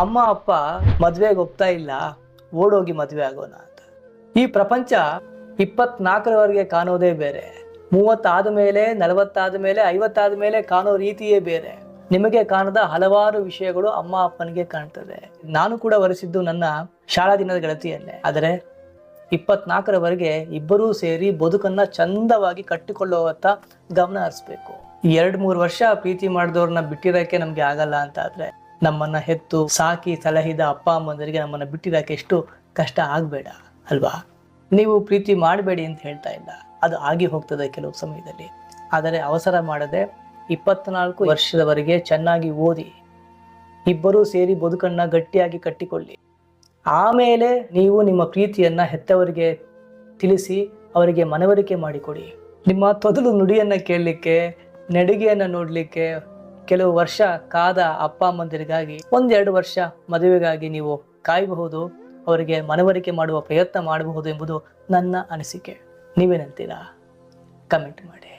ಅಮ್ಮ, ಅಪ್ಪ ಮದ್ವೆಗೆ ಒಪ್ತಾ ಇಲ್ಲ, ಓಡೋಗಿ ಮದ್ವೆ ಆಗೋಣ ಅಂತ. ಈ ಪ್ರಪಂಚ ಇಪ್ಪತ್ನಾಲ್ಕರವರೆಗೆ ಕಾಣೋದೇ ಬೇರೆ. ಮೂವತ್ತಾದ ಮೇಲೆ, ನಲವತ್ತಾದ ಮೇಲೆ, ಐವತ್ತಾದ ಮೇಲೆ ಕಾಣೋ ರೀತಿಯೇ ಬೇರೆ. ನಿಮಗೆ ಕಾಣದ ಹಲವಾರು ವಿಷಯಗಳು ಅಮ್ಮ, ಅಪ್ಪನಿಗೆ ಕಾಣ್ತದೆ ನಾನು ಕೂಡ ವರೆಸಿದ್ದು ನನ್ನ ಶಾಲಾ ದಿನದ ಗೆಳತಿಯನ್ನೇ. ಆದರೆ ಇಪ್ಪತ್ನಾಲ್ಕರವರೆಗೆ ಇಬ್ಬರೂ ಸೇರಿ ಬದುಕನ್ನ ಚಂದವಾಗಿ ಕಟ್ಟಿಕೊಳ್ಳುವತ್ತ ಗಮನ ಹರಿಸ್ಬೇಕು. ಎರಡ್ ಮೂರು ವರ್ಷ ಪ್ರೀತಿ ಮಾಡಿದವ್ರನ್ನ ಬಿಟ್ಟಿರೋಕೆ ನಮ್ಗೆ ಆಗಲ್ಲ ಅಂತ ಆದ್ರೆ ನಮ್ಮನ್ನ ಹೆತ್ತು ಸಾಕಿ ಸಲಹಿದ ಅಪ್ಪ, ಅಮ್ಮಂದರಿಗೆ ನಮ್ಮನ್ನ ಬಿಟ್ಟಿರೋಕೆ ಎಷ್ಟು ಕಷ್ಟ ಆಗಬೇಡ ಅಲ್ವಾ? ನೀವು ಪ್ರೀತಿ ಮಾಡಬೇಡಿ ಅಂತ ಹೇಳ್ತಾ ಇಲ್ಲ. ಅದು ಆಗಿ ಹೋಗ್ತದೆ ಕೆಲವು ಸಮಯದಲ್ಲಿ. ಆದರೆ ಅವಸರ ಮಾಡದೆ ಇಪ್ಪತ್ನಾಲ್ಕು ವರ್ಷದವರೆಗೆ ಚೆನ್ನಾಗಿ ಓದಿ, ಇಬ್ಬರೂ ಸೇರಿ ಬದುಕನ್ನು ಗಟ್ಟಿಯಾಗಿ ಕಟ್ಟಿಕೊಳ್ಳಿ. ಆಮೇಲೆ ನೀವು ನಿಮ್ಮ ಪ್ರೀತಿಯನ್ನ ಹೆತ್ತವರಿಗೆ ತಿಳಿಸಿ ಅವರಿಗೆ ಮನವರಿಕೆ ಮಾಡಿಕೊಡಿ. ನಿಮ್ಮ ತೊದಲು ನುಡಿಯನ್ನ ಕೇಳಲಿಕ್ಕೆ, ನಡಿಗೆಯನ್ನ ನೋಡ್ಲಿಕ್ಕೆ ಕೆಲವು ವರ್ಷ ಕಾದ ಅಪ್ಪ ಅಮ್ಮಂದಿರಿಗಾಗಿ, ಒಂದೆರಡು ವರ್ಷ ಮದುವೆಗಾಗಿ ನೀವು ಕಾಯಬಹುದು, ಅವರಿಗೆ ಮನವರಿಕೆ ಮಾಡುವ ಪ್ರಯತ್ನ ಮಾಡಬಹುದು ಎಂಬುದು ನನ್ನ ಅನಿಸಿಕೆ. ನೀವೇನಂತೀರಾ ಕಮೆಂಟ್ ಮಾಡಿ.